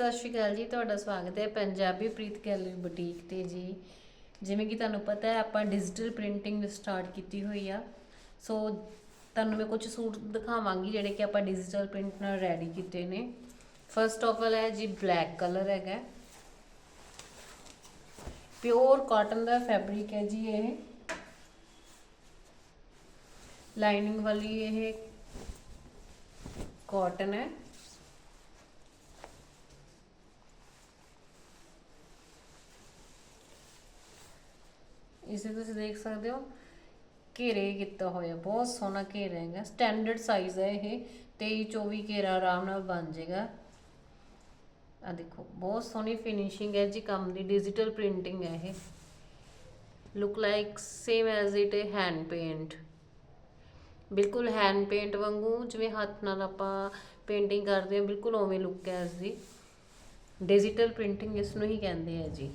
ਸਤਿ ਸ਼੍ਰੀ ਅਕਾਲ ਜੀ, ਤੁਹਾਡਾ ਸਵਾਗਤ ਹੈ ਪੰਜਾਬੀ ਪ੍ਰੀਤ ਗੈਲਰੀ ਬੁਟੀਕ ਤੇ ਜੀ। ਜਿਵੇਂ ਕਿ ਤੁਹਾਨੂੰ ਪਤਾ ਹੈ, ਆਪਾਂ ਡਿਜੀਟਲ ਪ੍ਰਿੰਟਿੰਗ ਸਟਾਰਟ ਕੀਤੀ ਹੋਈ ਆ। ਸੋ ਤੁਹਾਨੂੰ ਮੈਂ ਕੁਝ ਸੂਟ ਦਿਖਾਵਾਂਗੀ ਜਿਹੜੇ ਕਿ ਆਪਾਂ ਡਿਜੀਟਲ ਪ੍ਰਿੰਟ ਨਾਲ ਰੈਡੀ ਕੀਤੇ ਨੇ। ਫਰਸਟ ਆਫ ਆਲ ਹੈ ਜੀ ਬਲੈਕ ਕਲਰ ਹੈਗਾ। ਪਿਓਰ ਕਾਟਨ ਦਾ ਫੈਬਰਿਕ ਹੈ ਜੀ ਇਹ। ਲਾਈਨਿੰਗ ਵਾਲੀ ਇਹ ਕਾਟਨ ਹੈ। ਇਸੇ ਤੁਸੀਂ ਦੇਖ ਸਕਦੇ ਹੋ। ਘੇਰੇ ਕੀਤਾ ਹੋਇਆ, ਬਹੁਤ ਸੋਹਣਾ ਘੇਰਾ ਹੈਗਾ। ਸਟੈਂਡਰਡ ਸਾਈਜ਼ ਹੈ ਇਹ 23 24 ਘੇਰਾ ਆਰਾਮ ਨਾਲ ਬਣ ਜਾਏਗਾ। ਆ ਦੇਖੋ, ਬਹੁਤ ਸੋਹਣੀ ਫਿਨਿਸ਼ਿੰਗ ਹੈ ਜੀ ਕੰਮ ਦੀ ਡਿਜੀਟਲ ਪ੍ਰਿੰਟਿੰਗ ਹੈ ਇਹ। Look like same as it ਹੈ ਹੈਂਡ ਪੇਂਟ ਬਿਲਕੁਲ ਹੈਂਡ ਪੇਂਟ ਵਾਂਗੂ, ਜਿਵੇਂ ਹੱਥ ਨਾਲ ਆਪਾਂ ਪੇਂਟਿੰਗ ਕਰਦੇ ਹਾਂ, ਬਿਲਕੁਲ ਉਵੇਂ ਲੁੱਕ ਹੈ ਇਸ ਦੀ। ਡਿਜੀਟਲ ਪ੍ਰਿੰਟਿੰਗ ਇਸ ਨੂੰ ਹੀ ਕਹਿੰਦੇ ਆ ਜੀ।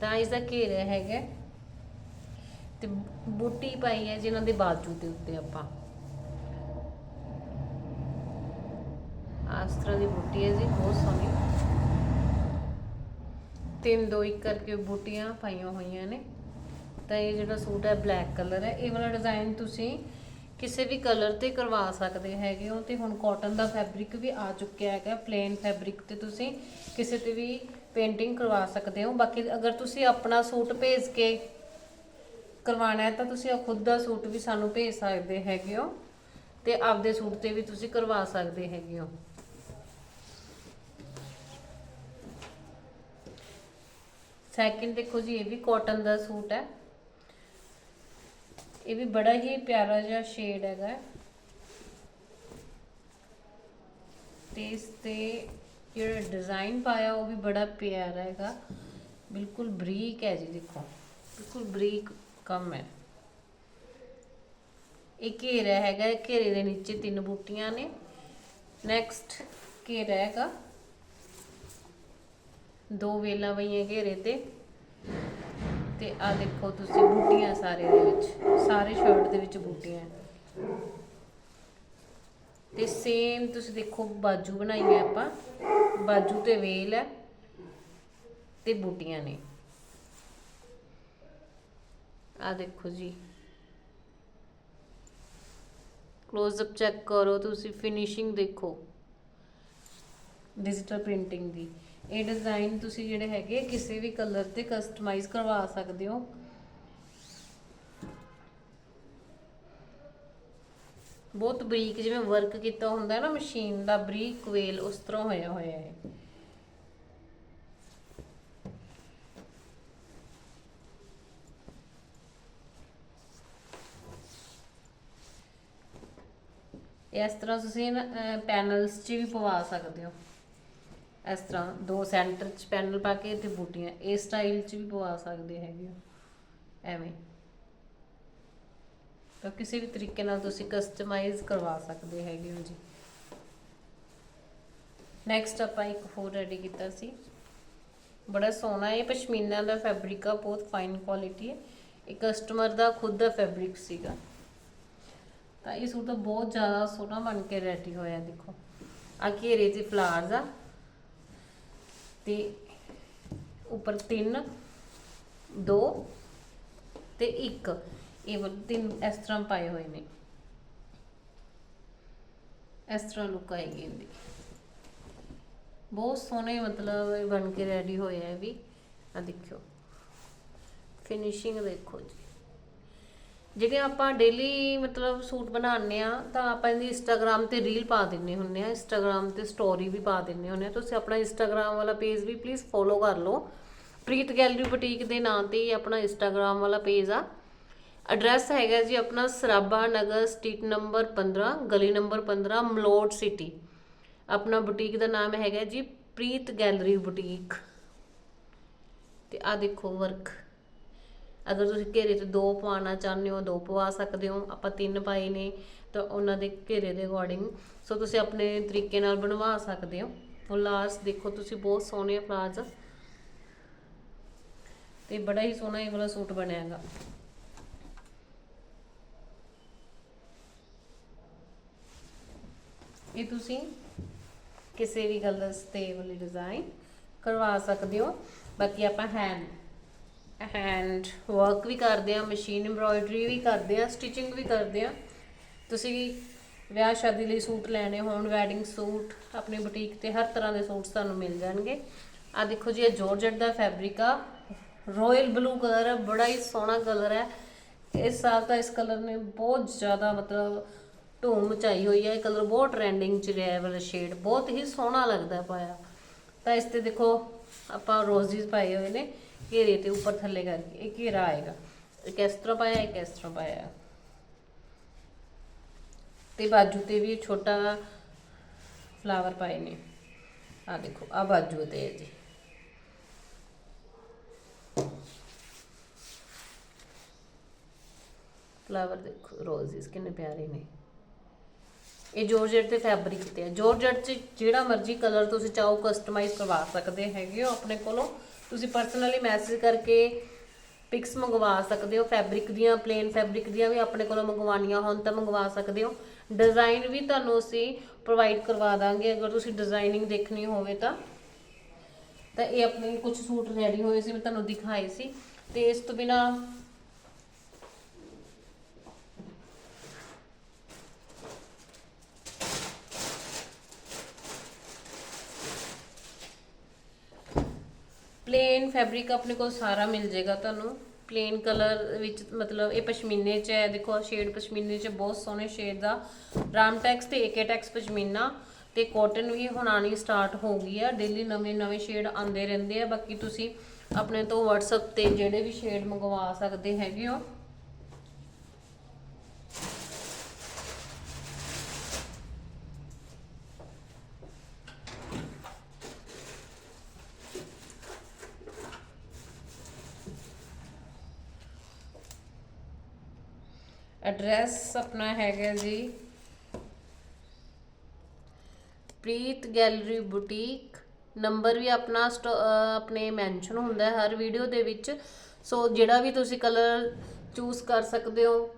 ਤਾਂ ਇਸ ਦਾ ਘੇਰਾ ਹੈਗਾ। ਤੇ ਬੂਟੀ ਪਾਈ ਹੈ ਜਿਨ੍ਹਾਂ ਦੇ ਬਾਜੂ ਦੇ ਉੱਤੇ ਆਪਾਂ। ਇਸ ਤਰ੍ਹਾਂ ਦੀ ਬੂਟੀ ਹੈ ਜੀ, ਬਹੁਤ ਸੋਹਣੀ। ਤਿੰਨ ਦੋ ਇੱਕ ਕਰਕੇ ਬੂਟੀਆਂ ਪਾਈਆਂ ਹੋਈਆਂ ਨੇ। ਤਾਂ ਇਹ ਜਿਹੜਾ ਸੂਟ ਹੈ ਬਲੈਕ ਕਲਰ ਹੈ। ਇਹ ਵਾਲਾ ਡਿਜ਼ਾਈਨ ਤੁਸੀਂ ਕਿਸੇ ਵੀ ਕਲਰ ਤੇ ਕਰਵਾ ਸਕਦੇ ਹੈਗੇ ਹੋ ਤੇ ਹੁਣ ਕਾਟਨ ਦਾ ਫੈਬਰਿਕ ਵੀ ਆ ਚੁੱਕਿਆ ਹੈਗਾ। ਪਲੇਨ ਫੈਬਰਿਕ ਤੇ ਤੁਸੀਂ ਕਿਸੇ ਤੇ ਵੀ ਪੇਂਟਿੰਗ ਕਰਵਾ ਸਕਦੇ ਹੋ। ਬਾਕੀ ਅਗਰ ਤੁਸੀਂ ਆਪਣਾ ਸੂਟ ਭੇਜ ਕੇ ਕਰਵਾਉਣਾ ਹੈ, ਤਾਂ ਤੁਸੀਂ ਖੁਦ ਦਾ ਸੂਟ ਵੀ ਸਾਨੂੰ ਭੇਜ ਸਕਦੇ ਹੈਗੇ ਹੋ ਤੇ ਆਪਦੇ ਸੂਟ ਤੇ ਵੀ ਤੁਸੀਂ ਕਰਵਾ ਸਕਦੇ ਹੈਗੇ ਹੋ। ਸੈਕਿੰਡ ਦੇਖੋ ਜੀ, ਇਹ ਵੀ ਕਾਟਨ ਦਾ ਸੂਟ ਹੈ। ਇਹ ਵੀ ਬੜਾ ਹੀ ਪਿਆਰਾ ਜਿਹਾ ਸ਼ੇਡ ਹੈਗਾ ਤੇ ਇਸ ਤੇ ਜਿਹੜਾ ਡਿਜ਼ਾਈਨ ਪਾਇਆ, ਉਹ ਵੀ ਬੜਾ ਪਿਆਰਾ ਹੈਗਾ। ਬਿਲਕੁਲ ਬਰੀਕ ਹੈ ਜੀ, ਦੇਖੋ। ਬਿਲਕੁਲ ਬਰੀਕ ਕੰਮ ਹੈ। ਇਹ ਘੇਰਾ ਹੈਗਾ ਘੇਰੇ ਦੇ ਨੀਚੇ ਤਿੰਨ ਬੂਟੀਆਂ ਨੇ। ਨੈਕਸਟ ਘੇਰਾ ਹੈਗਾ। ਦੋ ਵੇਲਾਂ ਪਈਆਂ ਘੇਰੇ ਤੇ। ਤੇ ਆ ਦੇਖੋ ਤੁਸੀਂ ਬੂਟੀਆਂ ਸਾਰੇ ਦੇ ਵਿੱਚ, ਸਾਰੇ ਸ਼ਰਟ ਦੇ ਵਿੱਚ ਬੂਟੀਆਂ ਹੈ। ਤੇ ਸੇਮ ਤੁਸੀਂ ਦੇਖੋ ਬਾਜੂ ਬਣਾਈ ਹੈ ਆਪਾਂ। ਬਾਜੂ ਤੇ ਵੇਲ ਹੈ ਤੇ ਬੂਟੀਆਂ ਨੇ। ਆ ਦੇਖੋ ਜੀ। ক্লোਜ਼ ਅਪ ਚੈੱਕ ਕਰੋ, ਤੁਸੀਂ ਫਿਨਿਸ਼ਿੰਗ ਦੇਖੋ। ਡਿਜੀਟਲ ਪ੍ਰਿੰਟਿੰਗ ਦੀ। ਇਹ ਡਿਜ਼ਾਈਨ ਤੁਸੀਂ ਜਿਹੜੇ ਹੈਗੇ, ਕਿਸੇ ਵੀ ਕਲਰ ਤੇ ਕਸਟਮਾਈਜ਼ ਕਰਵਾ ਸਕਦੇ ਹੋ। ਬਹੁਤ ਬਰੀਕ ਜਿਵੇਂ ਵਰਕ ਕੀਤਾ ਹੁੰਦਾ ਹੈ ਨਾ ਮਸ਼ੀਨ ਦਾ ਬਰੀਕ ਵੇਲ ਉਸ ਤਰ੍ਹਾਂ ਹੋਇਆ ਹੋਇਆ ਹੈ। ਇਸ ਤਰ੍ਹਾਂ ਤੁਸੀਂ ਪੈਨਲਸ 'ਚ ਵੀ ਪਵਾ ਸਕਦੇ ਹੋ। ਇਸ ਤਰ੍ਹਾਂ ਦੋ ਸੈਂਟਰ 'ਚ ਪੈਨਲ ਪਾ ਕੇ ਤੇ ਬੂਟੀਆਂ, ਇਹ ਸਟਾਈਲ 'ਚ ਵੀ ਪਵਾ ਸਕਦੇ ਹੈਗੇ ਹੋ। ਐਵੇਂ। ਤਾਂ ਕਿਸੇ ਵੀ ਤਰੀਕੇ ਨਾਲ ਤੁਸੀਂ ਕਸਟਮਾਈਜ਼ ਕਰਵਾ ਸਕਦੇ ਹੈਗੇ ਹੋ ਜੀ। ਨੈਕਸਟ ਆਪਾਂ ਇੱਕ ਹੋਰ ਰੈਡੀ ਕੀਤਾ ਸੀ। ਬੜਾ ਸੋਹਣਾ ਇਹ ਪਸ਼ਮੀਨਾ ਦਾ ਫੈਬਰਿਕ ਆ, ਬਹੁਤ ਫਾਈਨ ਕੁਆਲਿਟੀ ਹੈ। ਇਹ ਕਸਟਮਰ ਦਾ ਖੁਦ ਦਾ ਫੈਬਰਿਕ ਸੀਗਾ। ਤਾਂ ਇਹ ਸੂਟ ਤਾਂ ਬਹੁਤ ਜ਼ਿਆਦਾ ਸੋਹਣਾ ਬਣ ਕੇ ਰੈਡੀ ਹੋਇਆ, ਦੇਖੋ। ਆ ਘੇਰੇ 'ਚ ਫਲਾਰਸ ਆ। ਤੇ ਉੱਪਰ ਤਿੰਨ, ਦੋ ਤੇ ਇੱਕ। ਇਹ ਵਾਲੇ ਤਿੰਨ ਇਸ ਤਰ੍ਹਾਂ ਪਾਏ ਹੋਏ ਨੇ। ਇਸ ਤਰ੍ਹਾਂ ਲੁੱਕ ਆਏਗੀ ਇਹਦੀ। ਬਹੁਤ ਸੋਹਣੇ ਮਤਲਬ ਬਣ ਕੇ ਰੈਡੀ ਹੋਇਆ ਹੈ ਵੀ। ਆ ਦੇਖਿਓ। ਫਿਨਿਸ਼ਿੰਗ ਦੇਖੋ ਜੀ। ਜਿਹੜੇ ਆਪਾਂ ਡੇਲੀ ਮਤਲਬ ਸੂਟ ਬਣਾਉਂਦੇ ਆ ਤਾਂ ਆਪਾਂ ਇਹਦੀ ਇੰਸਟਾਗ੍ਰam ਤੇ ਰੀਲ ਪਾ ਦਿੰਨੇ ਹੁੰਨੇ ਆ ਇੰਸਟਾਗ੍ਰam ਤੇ ਸਟੋਰੀ ਵੀ ਪਾ ਦਿੰਨੇ ਹੁੰਨੇ ਆ ਤੁਸੀਂ ਆਪਣਾ ਇੰਸਟਾਗ੍ਰam ਵਾਲਾ ਪੇਜ ਵੀ ਪਲੀਜ਼ ਫੋਲੋ ਕਰ ਲਓ। ਪ੍ਰੀਤ ਗੈਲਰੀ ਬੁਟੀਕ ਦੇ ਨਾਂ ਤੇ ਹੀ ਆਪਣਾ ਇੰਸਟਾਗ੍ਰam ਵਾਲਾ ਪੇਜ ਆ। ਐਡਰੈਸ ਹੈਗਾ ਜੀ ਆਪਣਾ ਸਰਾਭਾ ਨਗਰ ਸਟਰੀਟ ਨੰਬਰ 15 ਗਲੀ ਨੰਬਰ 15 ਮਲੋਟ ਸਿਟੀ ਆਪਣਾ ਬੁਟੀਕ ਦਾ ਨਾਮ ਹੈਗਾ ਜੀ ਪ੍ਰੀਤ ਗੈਲਰੀ ਬੁਟੀਕ ਤੇ ਆ ਦੇਖੋ ਵਰਕ ਅਗਰ ਤੁਸੀਂ ਘੇਰੇ 'ਚ ਦੋ ਪਵਾਉਣਾ ਚਾਹੁੰਦੇ ਹੋ, ਦੋ ਪਵਾ ਸਕਦੇ ਹੋ, ਆਪਾਂ ਤਿੰਨ ਪਾਏ ਨੇ, ਤਾਂ ਉਹਨਾਂ ਦੇ ਘੇਰੇ ਦੇ ਅਕੋਰਡਿੰਗ ਸੋ ਤੁਸੀਂ ਆਪਣੇ ਤਰੀਕੇ ਨਾਲ ਬਣਵਾ ਸਕਦੇ ਹੋ। ਫਲਾਰਸ ਦੇਖੋ, ਤੁਸੀਂ ਬਹੁਤ ਸੋਹਣੇ ਫਲਾਰਸ ਤੇ ਬੜਾ ਹੀ ਸੋਹਣਾ ਇਹ ਵਾਲਾ ਸੂਟ ਬਣਿਆ ਹੈਗਾ। ਇਹ ਤੁਸੀਂ ਕਿਸੇ ਵੀ ਕਲਰਸ ਤੇ ਵਾਲੀ ਡਿਜ਼ਾਈਨ ਕਰਵਾ ਸਕਦੇ ਹੋ। ਬਾਕੀ ਆਪਾਂ ਹੈਂਡ ਐਂਡ ਵਰਕ ਵੀ ਕਰਦੇ ਆ, ਮਸ਼ੀਨ ਐਮਬ੍ਰੋਇਡਰੀ ਵੀ ਕਰਦੇ ਆ ਸਟਿਚਿੰਗ ਵੀ ਕਰਦੇ ਆ। ਤੁਸੀਂ ਵਿਆਹ ਸ਼ਾਦੀ ਲਈ ਸੂਟ ਲੈਣੇ ਹੋਣ ਵੈਡਿੰਗ ਸੂਟ, ਆਪਣੀ ਬੁਟੀਕ ਤੇ ਹਰ ਤਰ੍ਹਾਂ ਦੇ ਸੂਟਸ ਤੁਹਾਨੂੰ ਮਿਲ ਜਾਣਗੇ। ਆ ਦੇਖੋ ਜੀ, ਇਹ ਜੋਰਜਟ ਦਾ ਫੈਬਰਿਕ ਆ। ਰਾਇਲ ਬਲੂ ਕਲਰ ਹੈ ਬੜਾ ਹੀ ਸੋਹਣਾ ਕਲਰ ਹੈ ਇਸ ਸਾਲ ਤਾਂ ਇਸ ਕਲਰ ਨੇ ਬਹੁਤ ਜ਼ਿਆਦਾ ਮਤਲਬ ਧੂਮ ਮਚਾਈ ਹੋਈ ਹੈ ਇਹ ਕਲਰ ਬਹੁਤ ਟ੍ਰੈਂਡਿੰਗ ਚ ਰਿਹਾ ਵਾਲਾ ਸ਼ੇਡ ਬਹੁਤ ਹੀ ਸੋਹਣਾ ਲੱਗਦਾ ਪਾਇਆ ਤਾਂ ਇਸ ਤੇ ਦੇਖੋ, ਆਪਾਂ ਰੋਜ਼ਿਸ ਪਾਏ ਹੋਏ ਨੇ। ਘੇਰੇ ਤੇ ਉੱਪਰ ਥੱਲੇ ਕਰਕੇ, ਇਹ ਘੇਰਾ ਆਏਗਾ। ਇੱਕ ਇਸ ਤਰ੍ਹਾਂ ਪਾਇਆ, ਇੱਕ ਇਸ ਤਰ੍ਹਾਂ ਪਾਇਆ। ਤੇ ਬਾਜੂ ਤੇ ਵੀ ਛੋਟਾ ਫਲਾਵਰ ਪਾਏ ਨੇ। ਆ ਦੇਖੋ ਆ ਬਾਜੂ ਤੇ ਹੈ ਜੀ। ਫਲਾਵਰ ਦੇਖੋ, ਰੋਜ਼ਿਸ ਕਿੰਨੇ ਪਿਆਰੇ ਨੇ। ਇਹ ਜੋਰਜਟ ਤੇ ਫੈਬਰਿਕ ਤੇ ਹੈ ਜੋਰਜਟ 'ਚ ਜਿਹੜਾ ਮਰਜ਼ੀ ਕਲਰ ਤੁਸੀਂ ਚਾਹੋ, ਕਸਟਮਾਈਜ਼ ਕਰਵਾ ਸਕਦੇ ਹੈਗੇ ਹੋ ਆਪਣੇ ਕੋਲੋਂ। ਤੁਸੀਂ ਪਰਸਨਲੀ ਮੈਸੇਜ ਕਰਕੇ ਪਿਕਸ ਮੰਗਵਾ ਸਕਦੇ ਹੋ ਫੈਬਰਿਕ ਦੀਆਂ ਪਲੇਨ ਫੈਬਰਿਕ ਦੀਆਂ ਵੀ ਆਪਣੇ ਕੋਲੋਂ ਮੰਗਵਾਉਣੀਆਂ ਹੋਣ ਤਾਂ ਮੰਗਵਾ ਸਕਦੇ ਹੋ। ਡਿਜ਼ਾਈਨ ਵੀ ਤੁਹਾਨੂੰ ਅਸੀਂ ਪ੍ਰੋਵਾਈਡ ਕਰਵਾ ਦਾਂਗੇ, ਅਗਰ ਤੁਸੀਂ ਡਿਜ਼ਾਈਨਿੰਗ ਦੇਖਣੀ ਹੋਵੇ ਤਾਂ। ਤਾਂ ਇਹ ਆਪਣੇ ਕੁਝ ਸੂਟ ਰੈਡੀ ਹੋਏ ਸੀ, ਮੈਂ ਤੁਹਾਨੂੰ ਦਿਖਾਏ ਸੀ। ਤੇ ਇਸ ਤੋਂ ਬਿਨਾ ਪਲੇਨ ਫੈਬਰਿਕ ਆਪਣੇ ਕੋਲ ਸਾਰਾ ਮਿਲ ਜਾਏਗਾ ਤੁਹਾਨੂੰ। ਪਲੇਨ ਕਲਰ ਵਿੱਚ ਮਤਲਬ ਇਹ ਪਸ਼ਮੀਨੇ ਚ ਹੈ, ਦੇਖੋ ਸ਼ੇਡ ਪਸ਼ਮੀਨੇ ਚ ਬਹੁਤ ਸੋਹਣੇ ਸ਼ੇਡ ਦਾ। ਰਾਮਟੈਕਸ ਤੇ ਏਕੇਟੈਕਸ ਪਸ਼ਮੀਨਾ ਤੇ ਕਾਟਨ ਵੀ ਹੁਣ ਆਣੀ ਸਟਾਰਟ ਹੋ ਗਈ ਆ। ਡੇਲੀ ਨਵੇਂ ਨਵੇਂ ਸ਼ੇਡ ਆਉਂਦੇ ਰਹਿੰਦੇ ਆ। ਬਾਕੀ ਤੁਸੀਂ ਆਪਣੇ ਤੋਂ WhatsApp ਤੇ ਜਿਹੜੇ ਵੀ ਸ਼ੇਡ ਮੰਗਵਾ ਸਕਦੇ ਹੈਗੇ ਹੋ ਐਡਰੈਸ ਆਪਣਾ ਹੈਗਾ ਜੀ। Preet gallery boutique. ਨੰਬਰ ਵੀ ਆਪਣਾ ਸਟ- ਆਪਣੇ ਮੈਂਸ਼ਨ ਹੁੰਦਾ ਹੈ ਹਰ ਵੀਡੀਓ ਦੇ ਵਿੱਚ। ਸੋ ਜਿਹੜਾ ਵੀ ਤੁਸੀਂ ਕਲਰ ਚੂਜ਼ ਕਰ ਸਕਦੇ ਹੋ,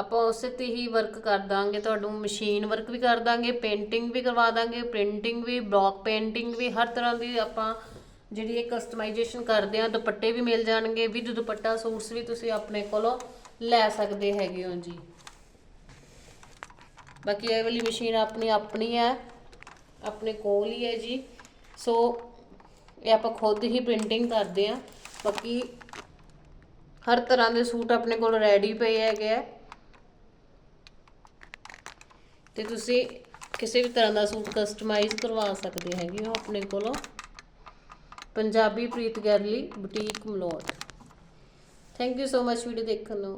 ਆਪਾਂ ਉਸੇ ਤੇ ਹੀ ਵਰਕ ਕਰ ਦਾਂਗੇ। ਤੁਹਾਨੂੰ ਮਸ਼ੀਨ ਵਰਕ ਵੀ ਕਰ ਦਾਂਗੇ ਪੇਂਟਿੰਗ ਵੀ ਕਰਵਾ ਦਾਂਗੇ ਪ੍ਰਿੰਟਿੰਗ ਵੀ ਬਲੌਕ ਪੇਂਟਿੰਗ ਵੀ, ਹਰ ਤਰ੍ਹਾਂ ਦੀ ਆਪਾਂ ਜਿਹੜੀ ਇਹ ਕਸਟਮਾਈਜੇਸ਼ਨ ਕਰਦੇ ਆ, ਦੁਪੱਟੇ ਵੀ ਮਿਲ ਜਾਣਗੇ, ਵਿਦ ਦੁਪੱਟਾ ਸੂਟਸ ਵੀ ਤੁਸੀਂ ਆਪਣੇ ਕੋਲੋਂ ਲੈ ਸਕਦੇ ਹੈਗੇ ਹੋ ਜੀ। ਬਾਕੀ ਇਹ ਵਾਲੀ ਮਸ਼ੀਨ ਆਪਣੀ ਆਪਣੀ ਹੈ, ਆਪਣੇ ਕੋਲ ਹੀ ਹੈ ਜੀ। ਸੋ ਇਹ ਆਪਾਂ ਖੁਦ ਹੀ ਪ੍ਰਿੰਟਿੰਗ ਕਰਦੇ ਆ। ਬਾਕੀ ਹਰ ਤਰ੍ਹਾਂ ਦੇ ਸੂਟ ਆਪਣੇ ਕੋਲ ਰੈਡੀ ਪਏ ਹੈਗੇ ਆ। ਤੇ ਤੁਸੀਂ ਕਿਸੇ ਵੀ ਤਰ੍ਹਾਂ ਦਾ ਸੂਟ ਕਸਟਮਾਈਜ਼ ਕਰਵਾ ਸਕਦੇ ਹੈਗੇ ਹੋ ਆਪਣੇ ਕੋਲੋਂ। Punjabi Preet gallery boutique Malout. Thank you so much video ਦੇਖਣ ਨੂੰ।